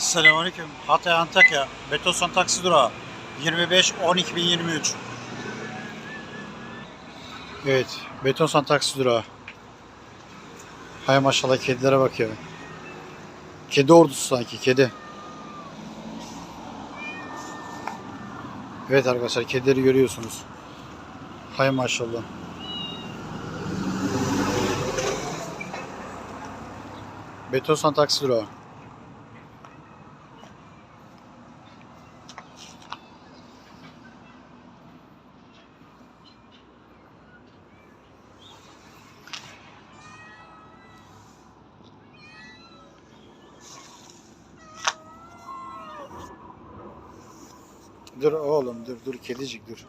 Selamünaleyküm. Hatay Antakya. Betosan taksi durağı. 25 12 2023. Evet. Betosan taksi durağı. Hay maşallah kedilere bak ya. Kedi ordusu sanki kedi. Evet arkadaşlar kedileri görüyorsunuz. Hay maşallah. Betosan taksi durağı. Dur oğlum dur dur kedicik dur.